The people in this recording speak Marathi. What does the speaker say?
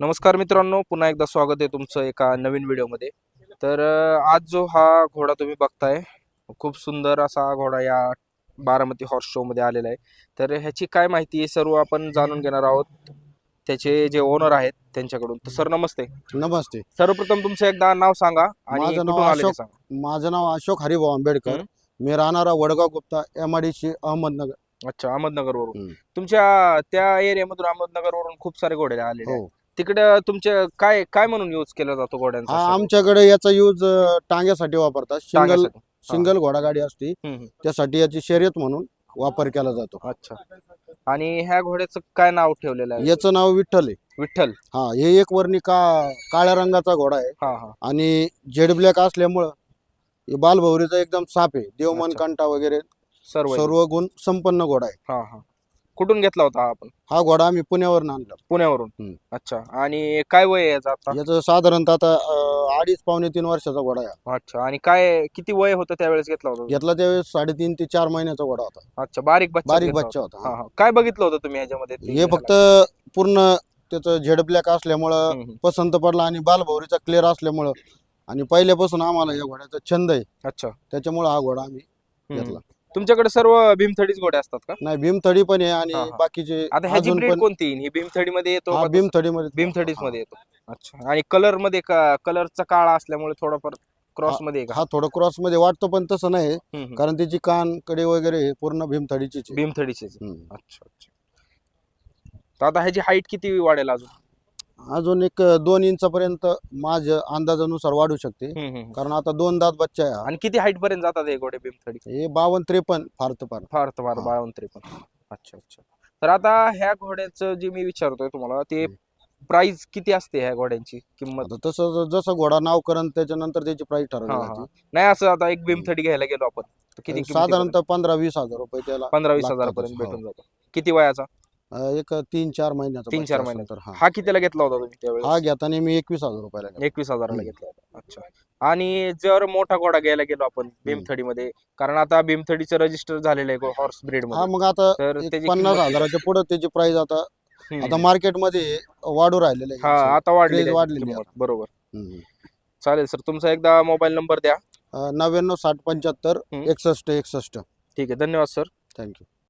नमस्कार मित्रांनो पुन्हा एकदा स्वागत आहे तुमचं एका नवीन व्हिडिओमध्ये. तर आज जो हा घोडा तुम्ही बघताय खूप सुंदर असा हा घोडा या बारामती हॉर्स शो मध्ये आलेला आहे. तर ह्याची काय माहिती आहे सर्व आपण जाणून घेणार आहोत. त्याचे जे ओनर आहेत त्यांच्याकडून. तर सर नमस्ते. नमस्ते. सर्वप्रथम तुमचं एकदा नाव सांगा आणि माझं नाव कुठून आले ते अशोक सांगा. माझं नाव अशोक हरिभाऊ आंबेडकर. हं. मी राहणारा Vadgaon Gupta M I D C Ahmednagar. अच्छा अहमदनगरवरून. हम्म. तुमच्या त्या एरियामधून अहमदनगरवरून खूप सारे घोडे आलेले आहेत. हो. तिकडे तुमचे काय काय म्हणून यूज केला जातो घोड्यांचा हा? आमच्याकडे याचा यूज टांग्यासाठी वापरतात. सिंगल टांग्यासाठी. सिंगल घोडागाडी असती हम्म, हम्म. त्यासाठी याची शर्यत म्हणून वापर केला जातो. अच्छा. आणि ह्या घोड्याचं काय नाव ठेवलेलं आहे? याचं नाव विठ्ठल आहे. विठ्ठल. हा हे एक वर्णी का काळ्या रंगाचा घोडा आहे. हा हा. आणि जेड ब्लॅक असल्यामुळं हे बालभौरीचा एकदम साप आहे. देवमन अच्छा. कंटा वगैरे सर्व. सर्व गुण संपन्न घोडा आहे. हा हा. कुठून घेतला होता हा आपण? हा घोडा आम्ही पुण्यावरून आणला. पुण्यावरून. हम्म. अच्छा. आणि काय वय आहे याचं आता? याचं साधारणतः आता अं, अडीच पावणे तीन वर्षाचा घोडा आहे. अच्छा. आणि काय किती वय होतं त्यावेळेस घेतला होता? घेतला त्यावेळेस साडेतीन ते चार महिन्याचा घोडा होता. अच्छा. बारीक बच्चा बारीक घेतला बच्चा होता. होता हा. हा काय बघितलं होतं तुम्ही ह्याच्यामध्ये ते हे? फक्त पूर्ण त्याचं झेड ब्लॅक असल्यामुळं हम्म, हम्म. पसंत पडला आणि बालभौरीचा क्लिअर असल्यामुळं. आणि पहिल्यापासून आम्हाला या घोड्याचा छंद आहे. अच्छा. त्याच्यामुळे हा घोडा आम्ही घेतला. तुमच्याकडे सर्व भीमथडीच घोडे असतात का? नाही भीमथडी पण आहे आणि हा. बाकीचे आता ह्याची अजून ब्रीड पण कोणती? ही भीमथडी मध्ये येतो हा का भीमथडीमध्ये भीमथडीच मध्ये येतो. अच्छा. आणि कलरमध्ये कलरचा काळा असल्यामुळे थोडाफार क्रॉसमध्ये आहे का? हा थोडं क्रॉसमध्ये वाटतो पण तसं नाही. हम्म, हम्म. कारण त्याची कानकडे वगैरे हे पूर्ण. भीमथडीचेच हम्म. अच्छा अच्छा. तर आता ह्याची हाईट किती वाढेल अजून? अजून एक दोन इंचापर्यंत माझ्या अंदाजानुसार वाढू शकते. कारण आता दोन दात बच्चा आहे. हा. आणि किती हाईट पर्यंत जातात हे घोडे भीमथडी? हे बावन्न त्रेपन्न फार तर फार. फार तर फार हा. बावन्न त्रेपन्न. अच्छा अच्छा. तर आता ह्या घोड्याचं जे मी विचारतोय तुम्हाला ते प्राइस किती असते ह्या घोड्यांची? किंमत? आता तसं जसं घोडा नाव करण त्याच्यानंतर त्याची प्राइस ठरवली हा, हा. जाते. नाही असं आता एक भीमथडी घ्यायला गेलो आपण. तर किती साधारणतः पंधरा वीस हजार रुपये त्याला पंधरा वीस लागतातच, हजारापर्यंत हो. भेटून जातो. किती वयाचा? अं, एक तीन चार महिन्याचा तीन चार महिन्याचा. तर हा. हा कितीला घेतला होता तुम्ही हा त्यावेळेस घेताना मी एकवीस हजार रुपयाला घेतला. एकवीस हजाराला हम्म. घेतला होता. अच्छा. आणि जर मोठा घोडा घ्यायला गेलो आपण भीमथडी मध्ये कारण आता भीमथडीचं रजिस्टर झालेलं आहे हॉर्स ब्रीड हा मध्ये. मग आता तर एक त्याची पन्नास किंमत- हजाराच्या पुढे त्याची प्राइस आता हम्म. आता मार्केटमध्ये वाढू राहिलेलं हा आता वाढलेली आहे बरोबर. चालेल सर तुमचा एकदा मोबाईल नंबर द्या. नव्याण्णव साठ पंच्याहत्तर हम्म. एकसष्ट एकसष्ट. ठीक आहे धन्यवाद सर. थँक्यू